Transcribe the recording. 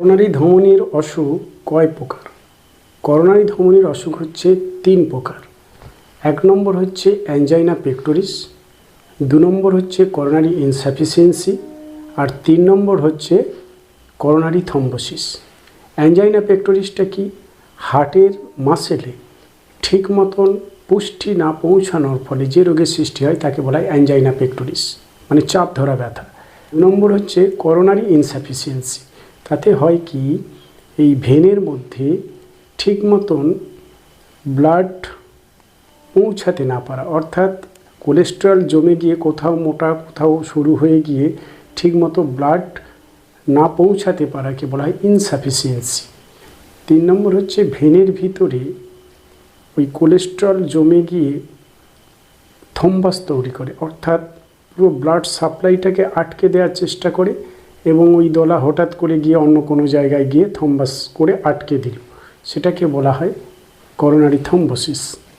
Coronary ধমনির অসুখ কয় প্রকার? করোনারি ধমনির অসুখ হচ্ছে তিন প্রকার। এক নম্বর হচ্ছে অ্যাঞ্জাইনা পেক্টোরিস দু নম্বর হচ্ছে করোনারি ইনসাফিসিয়েন্সি আর তিন নম্বর হচ্ছে করোনারি থম্বোসিস অ্যাঞ্জাইনা পেক্টোরিসটা কি? হার্টের মাসেলে ঠিক মতন পুষ্টি না পৌঁছানোর ফলে যে রোগের সৃষ্টি হয় তাকে বলা হয় অ্যাঞ্জাইনা পেক্টোরিস মানে চাপ ধরা ব্যথা। দু নম্বর হচ্ছে করোনারি ইনসাফিসিয়েন্সি তাতে হয় কি, এই ভেনের মধ্যে ঠিক মতন ব্লাড পৌঁছাতে না পারা, অর্থাৎ কোলেস্টেরল জমে গিয়ে কোথাও মোটা, কোথাও শুরু হয়ে গিয়ে ঠিকমতো ব্লাড না পৌঁছাতে পারাকে বলা হয় ইনসাফিসিয়েন্সি তিন নম্বর হচ্ছে ভেনের ভিতরে ওই কোলেস্ট্রল জমে গিয়ে থম্বাস তৈরি করে, অর্থাৎ পুরো ব্লাড সাপ্লাইটাকে আটকে দেওয়ার চেষ্টা করে এবং ওই দলা হঠাৎ করে গিয়ে অন্য কোনো জায়গায় গিয়ে থম্বাস করে আটকে দিল। সেটাকে বলা হয় করোনারি থম্বোসিস।